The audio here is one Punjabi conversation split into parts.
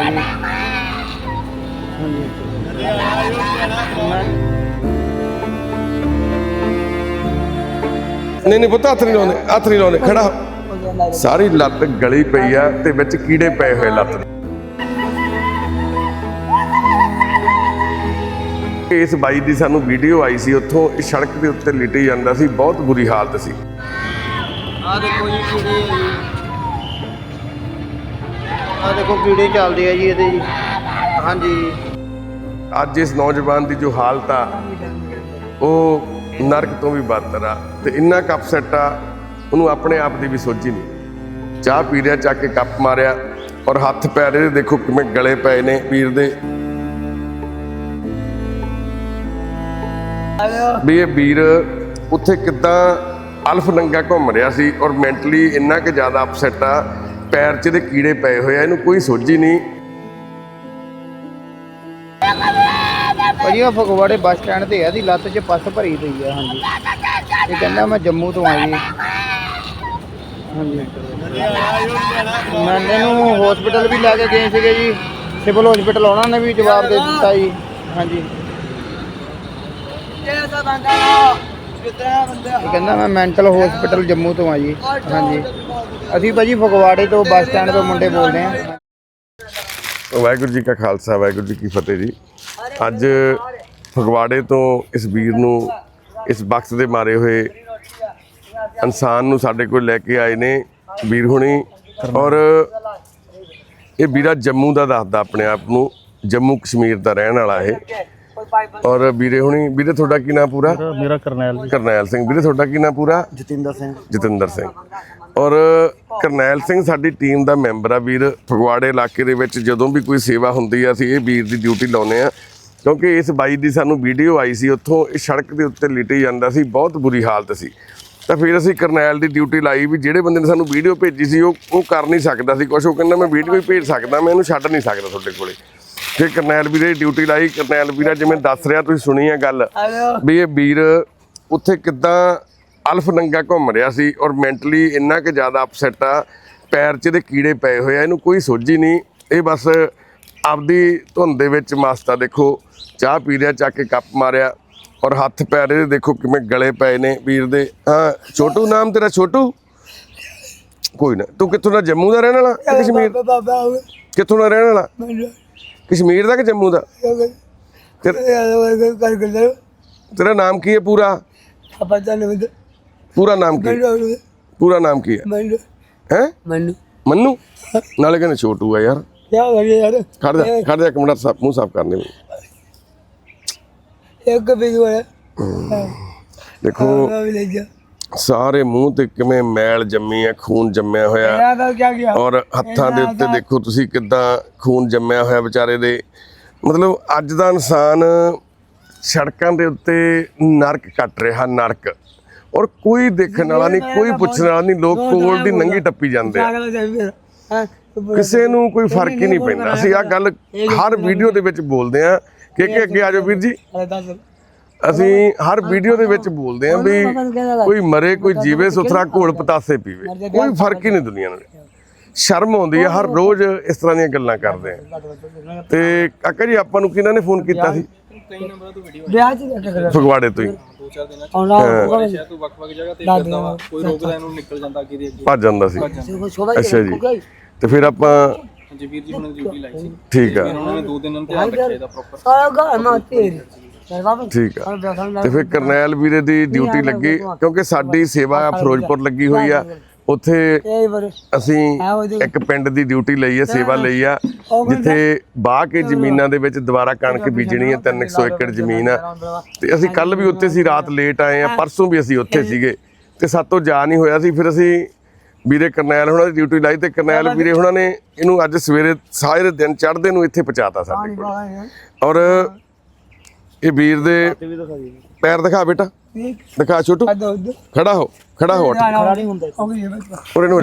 ਹੈ ਜੀ ਨਹੀਂ ਨਹੀਂ ਪੁੱਤ, ਹੱਥ ਨਹੀਂ ਲਾਉਂਦੇ, ਹੱਥ ਨਹੀਂ ਲਾਉਂਦੇ, ਖੜਾ ਸਾਰੀ ਲੱਤ ਗਲੀ ਪਈ ਆ ਤੇ ਵਿੱਚ ਕੀੜੇ ਪਏ ਹੋਏ ਲੱਤ ਦੇ। ਇਸ ਬਾਈ ਦੀ ਸਾਨੂੰ ਵੀਡੀਓ ਆਈ ਸੀ, ਉੱਥੋਂ ਸੜਕ ਦੇ ਉੱਤੇ ਲਿਟੇ ਜਾਂਦਾ ਸੀ, ਬਹੁਤ ਬੁਰੀ ਹਾਲਤ ਸੀ। ਆ ਦੇਖੋ ਜੀ ਕੀੜੇ ਆ ਦੇਖੋ ਕੀੜੇ ਚੱਲਦੇ ਆ ਜੀ ਇਹਦੇ ਜੀ। ਹਾਂਜੀ। ਅੱਜ ਇਸ ਨੌਜਵਾਨ ਦੀ ਜੋ ਹਾਲਤ ਆ, ਉਹ ਨਰਕ ਤੋਂ ਵੀ ਬਦਤਰ ਆ ਤੇ ਇੰਨਾ ਕੱਪ ਸੈੱਟ ਆ, ਉਹਨੂੰ ਆਪਣੇ ਆਪ ਦੀ ਵੀ ਸੋਝੀ ਨਹੀਂ। ਚਾਹ ਪੀ ਰਿਹਾ, ਚੱਕ ਕੇ ਕੱਪ ਮਾਰਿਆ ਔਰ ਹੱਥ ਪੈਰ ਇਹਦੇ ਦੇਖੋ ਕਿਵੇਂ ਗਲੇ ਪਏ ਨੇ ਵੀਰ ਦੇ। ਵੀ ਇਹ ਵੀਰ ਉੱਥੇ ਕਿੱਦਾਂ ਅਲਫ ਨੰਗਾ ਘੁੰਮ ਰਿਹਾ ਸੀ ਔਰ ਮੈਂਟਲੀ ਇੰਨਾ ਕਿ ਜ਼ਿਆਦਾ ਅਪਸੈਟ ਆ ਪੈਰ 'ਚ ਇਹਦੇ ਕੀੜੇ ਪਏ ਹੋਏ ਆ, ਇਹਨੂੰ ਕੋਈ ਸੋਝੀ ਨਹੀਂ। ਭਾਜੀ ਆ ਫਗਵਾੜੇ ਬੱਸ ਸਟੈਂਡ ਤੇ ਆ ਦੀ ਲੱਤ 'ਚ ਪੱਸ ਭਰੀ ਪਈ ਆ, ਹਾਂਜੀ। ਇਹ ਕਹਿੰਦਾ ਮੈਂ ਜੰਮੂ ਤੋਂ ਆਈ ਹਾਂਜੀ। ਮੈਂ ਇਹਨੂੰ ਹਸਪੀਟਲ ਵੀ ਲੈ ਕੇ ਗਏ ਸੀਗੇ ਜੀ। ਸਿਵਲ ਹਸਪੀਟਲ ਉਹਨਾਂ ਨੇ ਵੀ ਜਵਾਬ ਦੇ ਦਿੱਤਾ ਜੀ। ਹਾਂਜੀ। ਇਹ ਕਹਿੰਦਾ ਮੈਂ ਮੈਂਟਲ ਹਸਪੀਟਲ ਜੰਮੂ ਤੋਂ ਆ ਜੀ ਹਾਂਜੀ। ਅਸੀਂ ਭਾਜੀ ਫਗਵਾੜੇ ਤੋਂ ਬੱਸ ਸਟੈਂਡ ਤੋਂ ਮੁੰਡੇ ਬੋਲਦੇ ਆ ਵਾਹਿਗੁਰੂ ਜੀ ਕਾ ਖਾਲਸਾ ਵਾਹਿਗੁਰੂ ਜੀ ਕੀ ਫਤਿਹ ਜੀ। ਅੱਜ ਫਗਵਾੜੇ ਤੋਂ ਇਸ ਵੀਰ ਨੂੰ ਇਸ ਬਖਤ ਦੇ ਮਾਰੇ ਹੋਏ ਇਨਸਾਨ ਨੂੰ ਸਾਡੇ ਕੋਲ ਲੈ ਕੇ ਆਏ ਨੇ ਵੀਰ ਹੁਣੀ। ਔਰ ਇਹ ਵੀਰਾ ਜੰਮੂ ਦਾ ਦੱਸਦਾ ਆਪਣੇ ਆਪ ਨੂੰ ਜੰਮੂ ਕਸ਼ਮੀਰ ਦਾ ਰਹਿਣ ਵਾਲਾ ਇਹ। ਔਰ ਵੀਰੇ ਹੁਣੀ ਵੀਰੇ ਤੁਹਾਡਾ ਕੀ ਨਾਮ ਪੂਰਾ? ਮੇਰਾ ਕਰਨੈਲ ਜੀ। ਕਰਨੈਲ ਸਿੰਘ। ਵੀਰੇ ਤੁਹਾਡਾ ਕੀ ਨਾਮ ਪੂਰਾ? ਜਤਿੰਦਰ ਸਿੰਘ। ਜਤਿੰਦਰ ਸਿੰਘ। ਔਰ ਕਰਨੈਲ ਸਿੰਘ ਸਾਡੀ ਟੀਮ ਦਾ ਮੈਂਬਰ ਆ ਵੀਰ। ਫਗਵਾੜੇ ਇਲਾਕੇ ਦੇ ਵਿੱਚ ਜਦੋਂ ਵੀ ਕੋਈ ਸੇਵਾ ਹੁੰਦੀ ਆ ਅਸੀਂ ਇਹ ਵੀਰ ਦੀ ਡਿਊਟੀ ਲਾਉਨੇ ਆ। ਕਿਉਂਕਿ ਇਸ ਬਾਈ ਦੀ ਸਾਨੂੰ ਵੀਡੀਓ ਆਈ ਸੀ ਉੱਥੋਂ ਇਹ ਸੜਕ ਦੇ ਉੱਤੇ ਲਿਟੇ ਜਾਂਦਾ ਸੀ ਬਹੁਤ ਬੁਰੀ ਹਾਲਤ ਸੀ। ਤਾਂ ਫਿਰ ਅਸੀਂ ਕਰਨੈਲ ਦੀ ਡਿਊਟੀ ਲਾਈ ਵੀ ਜਿਹੜੇ ਬੰਦੇ ਨੇ ਸਾਨੂੰ ਵੀਡੀਓ ਭੇਜੀ ਸੀ ਉਹ ਉਹ ਕਰ ਨਹੀਂ ਸਕਦਾ ਸੀ ਕੁਛ। ਉਹ ਕਹਿੰਦਾ ਮੈਂ ਵੀਡੀਓ ਹੀ ਭੇਜ ਸਕਦਾ ਮੈਂ ਇਹਨੂੰ ਛੱਡ ਨਹੀਂ ਸਕਦਾ ਤੁਹਾਡੇ ਕੋਲੇ। ਫਿਰ ਕਰਨੈਲ ਵੀਰੇ ਡਿਊਟੀ ਲਾਈ। ਕਰਨੈਲ ਵੀਰਾ ਜਿਵੇਂ ਦੱਸ ਰਿਹਾ ਤੁਸੀਂ ਸੁਣੀ ਆ ਗੱਲ ਵੀ ਇਹ ਵੀਰ ਉੱਥੇ ਕਿੱਦਾਂ ਅਲਫ ਨੰਗਾ ਘੁੰਮ ਰਿਹਾ ਸੀ ਔਰ ਮੈਂਟਲੀ ਇੰਨਾ ਕਿ ਜ਼ਿਆਦਾ ਅਪਸੈਟ ਆ ਪੈਰ 'ਚ ਇਹਦੇ ਕੀੜੇ ਪਏ ਹੋਏ ਆ ਇਹਨੂੰ ਕੋਈ ਸੋਝੀ ਨਹੀਂ। ਇਹ ਬਸ ਆਪਦੀ ਧੁੰਦ ਦੇ ਵਿੱਚ ਮਸਤ ਦੇਖੋ ਚਾਹ ਪੀ ਰਿਹਾ ਚੱਕ ਕੇ ਕੱਪ ਮਾਰਿਆ ਔਰ ਹੱਥ ਪੈਰ ਇਹਦੇ ਦੇਖੋ ਕਿਵੇਂ ਗਲੇ ਪਏ ਨੇ ਵੀਰ ਦੇ। ਹਾਂ ਛੋਟੂ ਨਾਮ ਤੇਰਾ ਛੋਟੂ? ਕੋਈ ਨਾ ਤੂੰ ਕਿੱਥੋਂ ਦਾ ਜੰਮੂ ਦਾ ਰਹਿਣ ਵਾਲਾ ਕਸ਼ਮੀਰ? ਕਿੱਥੋਂ ਦਾ ਰਹਿਣ ਵਾਲਾ? ਕਸ਼ਮੀਰ ਦਾ ਕਿ ਜੰਮੂ ਦਾ? ਤੇਰਾ ਤੇਰਾ ਨਾਮ ਕੀ ਹੈ ਪੂਰਾ? ਪੂਰਾ ਨਾਮ ਕੀ ਹੈ? ਪੂਰਾ ਨਾਮ ਕੀ ਹੈ? ਹੈ? ਮੈਨੂੰ। ਮੰਨੂ? ਨਾਲੇ ਕਹਿੰਦੇ ਛੋਟੂ ਆ ਯਾਰ। ਕਿਆ ਕਰੀਏ ਯਾਰ? ਖੜ ਜਾ ਖੜ ਜਾ ਇੱਕ ਮਿੰਟ ਸਾਫ਼ ਮੂੰਹ ਸਾਫ਼ ਕਰਨੇ। ਇੱਕ ਵੀ ਹੋਇਆ ਦੇਖੋ ਮੈਂ ਵੀ ਲੈ ਜਾ ਸਾਰੇ ਮੂੰਹ ਤੇ ਕਿਵੇਂ ਮੈਲ ਜੰਮੀ ਹੈ ਖੂਨ ਜੰਮਿਆ ਹੋਇਆ। ਕਿਆ ਗਿਆ? ਔਰ ਹੱਥਾਂ ਦੇ ਉੱਤੇ ਦੇਖੋ ਤੁਸੀਂ ਕਿੱਦਾਂ ਖੂਨ ਜੰਮਿਆ ਹੋਇਆ ਵਿਚਾਰੇ ਦੇ। ਮਤਲਬ ਅੱਜ ਦਾ ਇਨਸਾਨ ਸੜਕਾਂ ਦੇ ਉੱਤੇ ਨਰਕ ਕੱਟ ਰਿਹਾ ਨਰਕ। ਔਰ ਕੋਈ ਦੇਖਣ ਵਾਲਾ ਨਹੀਂ ਕੋਈ ਪੁੱਛਣ ਵਾਲਾ ਨਹੀਂ ਲੋਕ ਕੋਲ ਦੀ ਨੰਗੀ ਟੱਪੀ ਜਾਂਦੇ ਆ। ਤੇ ਹਾਂ ਕਿਸੇ ਨੂੰ ਕੋਈ ਫ਼ਰਕ ਹੀ ਨਹੀਂ ਪੈਂਦਾ। ਅਸੀਂ ਆ ਗੱਲ ਹਰ ਵੀਡੀਓ ਦੇ ਵਿੱਚ ਬੋਲਦੇ ਆ ਕਿ ਕਿ ਅੱਗੇ ਆ ਜਾਓ ਵੀਰ ਜੀ। ਅਸੀਂ ਹਰ ਵੀਡੀਓ ਦੇ ਵਿੱਚ ਬੋਲਦੇ ਆ ਵੀ ਕੋਈ ਮਰੇ ਕੋਈ ਜੀਵੇ ਸੁਥਰਾ ਘੋਲ ਪਤਾਸੇ ਪੀਵੇ। ਕੋਈ ਫ਼ਰਕ ਹੀ ਨਹੀਂ ਦੁਨੀਆ ਨਾਲ। ਸ਼ਰਮ ਆਉਂਦੀ ਹੈ ਹਰ ਰੋਜ਼ ਇਸ ਤਰ੍ਹਾਂ ਦੀਆਂ ਗੱਲਾਂ ਕਰਦੇ ਆ। ਤੇ ਕਾਕਾ ਜੀ ਆਪਾਂ ਨੂੰ ਕਿਹਨਾਂ ਨੇ ਫੋਨ ਕੀਤਾ ਸੀ? ਵਿਆਹ ਚ ਬੈਠ ਕਰ ਫਗਵਾੜੇ ਤੋਂ ਹੀ। ਆਉਣਾ ਤੂੰ ਵੱਖ-ਵੱਖ ਜਗ੍ਹਾ ਤੇ ਫਿਰਦਾ ਵਾ। ਕੋਈ ਰੋਕਦਾ ਇਹਨੂੰ ਨਿਕਲ ਜਾਂਦਾ ਅੱਗੇ ਦੀ ਅੱਗੇ। ਭੱਜ ਜਾਂਦਾ ਸੀ। ਛੋੜਾ ਅੱਛਾ ਜੀ ਤੇ ਫਿਰ ਆਪਾਂ ਹਾਂਜੀ ਵੀਰ ਜੀ ਹੁਣ ਡਿਊਟੀ ਲਾਈ ਸੀ। ਠੀਕ ਆ। ਉਹਨਾਂ ਨੇ ਦੋ ਦਿਨ ਧਿਆਨ ਰੱਖਿਆ ਇਹਦਾ ਪ੍ਰੋਪਰ ਸਾਰਾ ਘਰ ਮਾ ਤੇਰੀ ਚਲ ਬਾਬਾ ਠੀਕ ਆ। ਤੇ ਫਿਰ ਕਰਨੈਲ ਵੀਰੇ ਦੀ ਡਿਊਟੀ ਲੱਗੀ ਕਿਉਂਕਿ ਸਾਡੀ ਸੇਵਾ ਫਿਰੋਜ਼ਪੁਰ ਲੱਗੀ ਹੋਈ ਆ। ਉੱਥੇ ਅਸੀਂ ਇੱਕ ਪਿੰਡ ਦੀ ਡਿਊਟੀ ਲਈ ਹੈ ਸੇਵਾ ਲਈ ਆ ਜਿੱਥੇ ਬਾਹ ਕੇ ਜ਼ਮੀਨਾਂ ਦੇ ਵਿੱਚ ਦੁਬਾਰਾ ਕਣਕ ਬੀਜਣੀ ਹੈ। 300 ਏਕੜ ਜ਼ਮੀਨ ਆ। ਤੇ ਅਸੀਂ ਕੱਲ ਵੀ ਉੱਥੇ ਸੀ ਰਾਤ ਲੇਟ ਆਏ ਆ ਪਰਸੋਂ ਵੀ ਅਸੀਂ ਉੱਥੇ ਸੀਗੇ। ਤੇ ਸਾਤੋਂ ਜਾ ਨਹੀਂ ਹੋਇਆ ਸੀ ਫਿਰ ਅਸੀਂ ਵੀਰੇ ਕਰਨੈਲ ਹੁਣਾਂ ਦੀ ਡਿਊਟੀ ਲਾਈ ਤੇ ਕਰਨੈਲ ਵੀਰੇ ਹੁਣਾਂ ਨੇ ਇਹਨੂੰ ਅੱਜ ਸਵੇਰੇ ਸਾਰੇ ਦਿਨ ਚੜ੍ਹਦੇ ਨੂੰ ਇੱਥੇ ਪਹੁੰਚਾਤਾ ਸਾਡੇ ਕੋਲ। ਔਰ ਇਹ ਵੀਰ ਦੇ ਪੈਰ ਦਿਖਾ ਬੇਟਾ। ਦਿਖਾ ਛੋਟੂ। ਖੜਾ ਹੋ। ਖੜਾ ਹੋ ਉੱਠ। ਖੜਾ ਨਹੀਂ ਹੁੰਦਾ। ਵੀ ਉਰੇ ਨੂੰ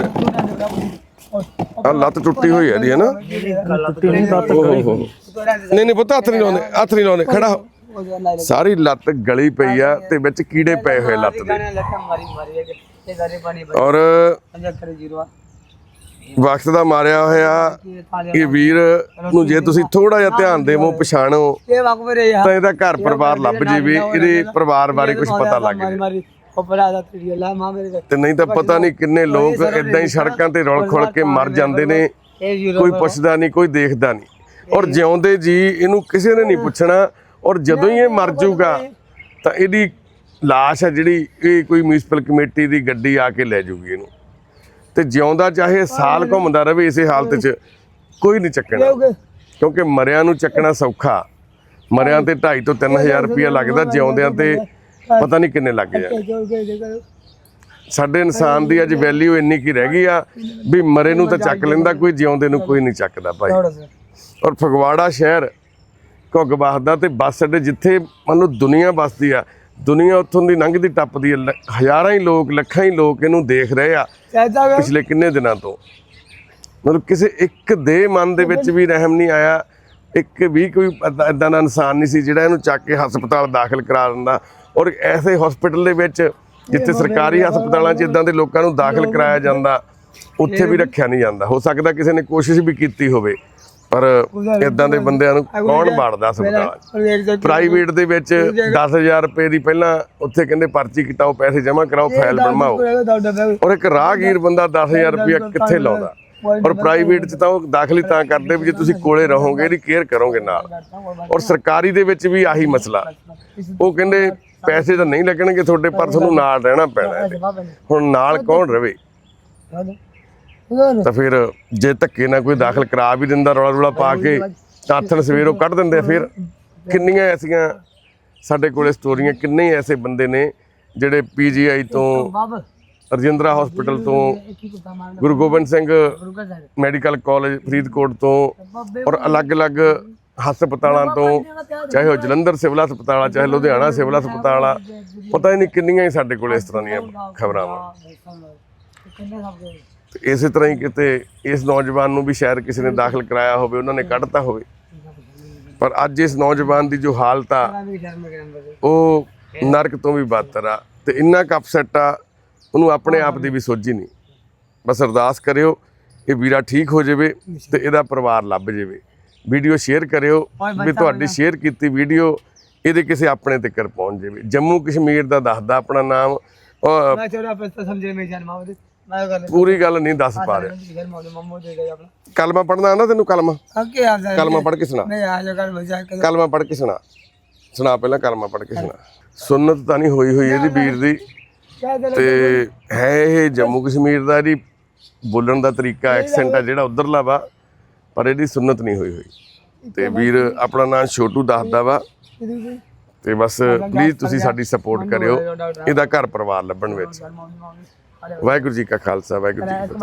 ਆ ਲੱਤ ਟੁੱਟੀ ਹੋਈ ਹੈ ਦੀ ਹੈ ਨਾ ਓਹ ਹੋ ਹੋ ਨਹੀਂ ਨਹੀਂ ਪੁੱਤ ਹੱਥ ਨਹੀਂ ਲਾਉਂਦੇ ਹੱਥ ਨਹੀਂ ਲਾਉਂਦੇ। ਖੜਾ ਹੋ। ਸਾਰੀ ਲੱਤ ਗਲੀ ਪਈ ਆ ਤੇ ਵਿੱਚ ਕੀੜੇ ਪਏ ਹੋਏ ਲੱਤ ਦੇ। ਲੱਟਾਂ ਮਾਰੀ ਮਾਰੀ ਇਹ ਗਾਰੇ ਪਾਣੀ ਔਰ ਜੀਰੋ ਵਕਤ ਦਾ ਮਾਰਿਆ ਹੋਇਆ ਇਹ ਵੀਰ ਨੂੰ ਜੇ ਤੁਸੀਂ ਥੋੜਾ ਜਿਹਾ ਧਿਆਨ ਦੇਵੋ ਪਛਾਣੋ ਇਹ ਵਕ ਮੇਰੇ ਯਾਰ ਤਾਂ ਇਹਦਾ ਘਰ ਪਰਿਵਾਰ ਲੱਭ ਜਾਵੇ ਇਹਦੇ ਪਰਿਵਾਰ ਬਾਰੇ ਕੁਝ ਪਤਾ ਲੱਗ ਮਾਰੀ ਉਹ ਦਾ ਤੇਰੀ ਲਾ ਮਾਂ ਮੇਰੇ ਤੇ ਨਹੀਂ ਤਾਂ ਪਤਾ ਨਹੀਂ ਕਿੰਨੇ ਲੋਕ ਇਦਾਂ ਹੀ ਸੜਕਾਂ ਤੇ ਰੁਲ ਖੁਲ ਕੇ ਮਰ ਜਾਂਦੇ ਨੇ ਕੋਈ ਪੁੱਛਦਾ ਨਹੀਂ ਕੋਈ ਦੇਖਦਾ ਨਹੀਂ। ਔਰ ਜਿਉਂਦੇ ਜੀ ਇਹਨੂੰ ਕਿਸੇ ਨੇ ਨਹੀਂ ਪੁੱਛਣਾ ਔਰ ਜਦੋਂ ਹੀ ਇਹ ਮਰ ਜਾਊਗਾ ਤਾਂ ਇਹਦੀ ਲਾਸ਼ ਹੈ ਜਿਹੜੀ ਇਹ ਕੋਈ ਮਿਊਨਿਸਪਲ ਕਮੇਟੀ ਦੀ ਗੱਡੀ ਆ ਕੇ ਲੈ ਜਾਊਗੀ ਇਹਨੂੰ। ਤੇ ਜਿਉਂਦਾ ਚਾਹੇ ਸਾਲ ਘੁੰਮਦਾ ਰਵੇ ਇਸੇ ਹਾਲਤ 'ਚ ਕੋਈ ਨਹੀਂ ਚੱਕਣਾ। ਕਿਉਂਕਿ ਮਰਿਆਂ ਨੂੰ ਚੱਕਣਾ ਸੌਖਾ। ਮਰਿਆਂ ਤੇ 2.5 ਤੋਂ 3000 ਰੁਪਇਆ ਲੱਗਦਾ ਜਿਉਂਦਿਆਂ ਤੇ। ਪਤਾ ਨਹੀਂ ਕਿੰਨੇ ਲੱਗ ਕਰ ਸਾਡੇ ਇਨਸਾਨ ਦੀ ਅੱਜ ਵੈਲਿਊ ਇੰਨੀ ਕੀ ਰਹਿ ਗਈ ਆ ਵੀ ਮਰੇ ਨੂੰ ਤਾਂ ਚੱਕ ਲੈਂਦਾ ਕੋਈ ਜਿਉਂਦੇ ਨੂੰ ਕੋਈ ਨਹੀਂ ਚੱਕਦਾ ਭਾਈ। ਔਰ ਫਗਵਾੜਾ ਸ਼ਹਿਰ ਘੁੱਗ ਵਸਦਾ ਤੇ ਬੱਸ ਅੱਡੇ ਜਿੱਥੇ ਮੰਨ ਲਓ ਦੁਨੀਆ ਵਸਦੀ ਆ ਦੁਨੀਆ ਉੱਥੋਂ ਦੀ ਲੰਘਦੀ ਟੱਪਦੀ ਹਜ਼ਾਰਾਂ ਹੀ ਲੋਕ ਲੱਖਾਂ ਹੀ ਲੋਕ ਇਹਨੂੰ ਦੇਖ ਰਹੇ ਆ ਪਿਛਲੇ ਕਿੰਨੇ ਦਿਨਾਂ ਤੋਂ। ਮਤਲਬ ਕਿਸੇ ਇੱਕ ਦੇ ਮਨ ਦੇ ਵਿੱਚ ਵੀ ਰਹਿਮ ਨਹੀਂ ਆਇਆ ਇੱਕ ਵੀ ਕੋਈ ਇਦਾਂ ਦਾ ਇਨਸਾਨ ਨਹੀਂ ਸੀ ਜਿਹੜਾ ਇਹਨੂੰ ਚੱਕ ਕੇ ਹਸਪਤਾਲ ਦਾਖਲ ਕਰਾ ਦਿੰਦਾ। ਔਰ ਐਸੇ ਹਸਪੀਟਲ ਦੇ ਵਿੱਚ ਜਿੱਥੇ ਸਰਕਾਰੀ ਹਸਪਤਾਲਾਂ 'ਚ ਇਦਾਂ ਦੇ ਲੋਕਾਂ ਨੂੰ ਦਾਖਲ ਕਰਾਇਆ ਜਾਂਦਾ ਉੱਥੇ ਵੀ ਰੱਖਿਆ ਨਹੀਂ ਜਾਂਦਾ। ਹੋ ਸਕਦਾ ਕਿਸੇ ਨੇ ਕੋਸ਼ਿਸ਼ ਵੀ ਕੀਤੀ ਹੋਵੇ ਪਰ ਇਦਾਂ ਦੇ ਬੰਦਿਆਂ ਨੂੰ ਕੌਣ ਬਾੜਦਾ ਹਸਪਤਾਲ ਪ੍ਰਾਈਵੇਟ ਦੇ ਵਿੱਚ 10000 ਰੁਪਏ ਦੀ ਪਹਿਲਾਂ ਉੱਥੇ ਕਹਿੰਦੇ ਪਰਚੀ ਕਟਾਓ ਪੈਸੇ ਜਮ੍ਹਾਂ ਕਰਾਓ ਫਾਈਲ ਬਣਵਾਓ। ਔਰ ਇੱਕ ਰਾਹਗੀਰ ਬੰਦਾ 10000 ਰੁਪਏ ਕਿੱਥੇ ਲਾਉਂਦਾ? ਔਰ ਪ੍ਰਾਈਵੇਟ 'ਚ ਤਾਂ ਉਹ ਦਾਖਲੀ ਤਾਂ ਕਰਦੇ ਵੀ ਜੇ ਤੁਸੀਂ ਕੋਲੇ ਰਹੋਗੇ ਇਹਦੀ ਕੇਅਰ ਕਰੋਗੇ ਨਾਲ। ਔਰ ਸਰਕਾਰੀ ਦੇ ਵਿੱਚ ਵੀ ਆਹੀ ਮਸਲਾ। ਉਹ ਕਹਿੰਦੇ ਪੈਸੇ ਤਾਂ ਨਹੀਂ ਲੱਗਣਗੇ ਤੁਹਾਡੇ ਪਰ ਤੁਹਾਨੂੰ ਨਾਲ ਰਹਿਣਾ ਪੈਣਾ ਹੈ। ਹੁਣ ਨਾਲ ਕੌਣ ਰਵੇ? ਤਾਂ ਫਿਰ ਜੇ ਧੱਕੇ ਨਾਲ ਕੋਈ ਦਾਖਲ ਕਰਾ ਵੀ ਦਿੰਦਾ ਰੌਲਾ ਰੌਲਾ ਪਾ ਕੇ ਆਥਣ ਸਵੇਰੋਂ ਕੱਢ ਦਿੰਦੇ ਫਿਰ ਕਿੰਨੀਆਂ ਐਸੀਆਂ ਸਾਡੇ ਕੋਲੇ ਸਟੋਰੀਆਂ ਕਿੰਨੇ ਐਸੇ ਬੰਦੇ ਨੇ ਜਿਹੜੇ ਪੀਜੀਆਈ ਤੋਂ ਰਜਿੰਦਰਾ ਹਸਪੀਟਲ ਤੋਂ ਗੁਰੂ ਗੋਬਿੰਦ ਸਿੰਘ ਮੈਡੀਕਲ ਕਾਲਜ ਫਰੀਦਕੋਟ ਤੋਂ ਔਰ ਅਲੱਗ-ਅਲੱਗ ਹਸਪਤਾਲਾਂ ਤੋਂ, ਚਾਹੇ ਉਹ ਜਲੰਧਰ ਸਿਵਲ ਹਸਪਤਾਲ ਆ, ਚਾਹੇ ਲੁਧਿਆਣਾ ਸਿਵਲ ਹਸਪਤਾਲ ਆ, ਪਤਾ ਹੀ ਨਹੀਂ ਕਿੰਨੀਆਂ ਹੀ ਸਾਡੇ ਕੋਲ ਇਸ ਤਰ੍ਹਾਂ ਦੀਆਂ ਖਬਰਾਂ ਵਾ। ਇਸੇ ਤਰ੍ਹਾਂ ਹੀ ਕਿਤੇ ਇਸ ਨੌਜਵਾਨ ਨੂੰ ਵੀ ਸ਼ਾਇਦ ਕਿਸੇ ਨੇ ਦਾਖਲ ਕਰਾਇਆ ਹੋਵੇ, ਉਹਨਾਂ ਨੇ ਕੱਢਤਾ ਹੋਵੇ। ਪਰ ਅੱਜ ਇਸ ਨੌਜਵਾਨ ਦੀ ਜੋ ਹਾਲਤ ਆ, ਉਹ ਨਰਕ ਤੋਂ ਵੀ ਬਦਤਰ ਆ। ਤੇ ਇੰਨਾ ਕੁ ਅਪਸੈਟ ਆ ਉਹਨੂੰ ਆਪਣੇ ਆਪ ਦੀ ਵੀ ਸੋਝੀ ਨਹੀਂ। ਬਸ ਅਰਦਾਸ ਕਰਿਓ ਇਹ ਵੀਰਾ ਠੀਕ ਹੋ ਜਾਵੇ ਤੇ ਇਹਦਾ ਪਰਿਵਾਰ ਲੱਭ ਜਾਵੇ। ਵੀਡੀਓ ਸ਼ੇਅਰ ਕਰਿਓ ਵੀ ਤੁਹਾਡੀ ਸ਼ੇਅਰ ਕੀਤੀ ਵੀਡੀਓ ਇਹਦੇ ਕਿਸੇ ਆਪਣੇ ਤੱਕ ਪਹੁੰਚ ਜਾਵੇ। ਜੰਮੂ ਕਸ਼ਮੀਰ ਦਾ ਦੱਸਦਾ ਆਪਣਾ ਨਾਮ। ਪੂਰੀ ਗੱਲ ਨਹੀਂ ਦੱਸ ਪਾ ਰਿਹਾ। ਕਲਮਾ ਪੜਨਾ ਆਂਦਾ ਤੈਨੂੰ ਕਲਮਾ? ਕਲਮਾ ਪੜ ਕੇ ਸੁਣਾ। ਕਲਮਾ ਪੜ ਕੇ ਸੁਣਾ। ਸੁਣਾ ਪਹਿਲਾਂ ਕਲਮਾ ਪੜ ਕੇ ਸੁਣਾ। ਸੁਨਤ ਤਾਂ ਨਹੀਂ ਹੋਈ ਹੋਈ ਇਹਦੀ ਵੀਰ ਦੀ। ਤੇ ਹੈ ਇਹ ਜੰਮੂ ਕਸ਼ਮੀਰ ਦਾ ਜੀ ਬੋਲਣ ਦਾ ਤਰੀਕਾ ਐਕਸੈਂਟ ਆ ਜਿਹੜਾ ਉਧਰਲਾ ਵਾ ਪਰ ਇਹਦੀ ਸੁਨਤ ਨਹੀਂ ਹੋਈ ਹੋਈ। ਤੇ ਵੀਰ ਆਪਣਾ ਨਾਮ ਛੋਟੂ ਦੱਸਦਾ ਵਾ। ਤੇ ਬਸ ਪਲੀਜ਼ ਤੁਸੀਂ ਸਾਡੀ ਸਪੋਰਟ ਕਰਿਓ। ਇਹਦਾ ਘਰ ਪਰਿਵਾਰ ਲੱਭਣ ਵਿੱਚ। ਵਾਹਿਗੁਰੂ ਜੀ ਕਾ ਖਾਲਸਾ ਵਾਹਿਗੁਰੂ ਜੀ ਕੀ ਫਤਿਹ।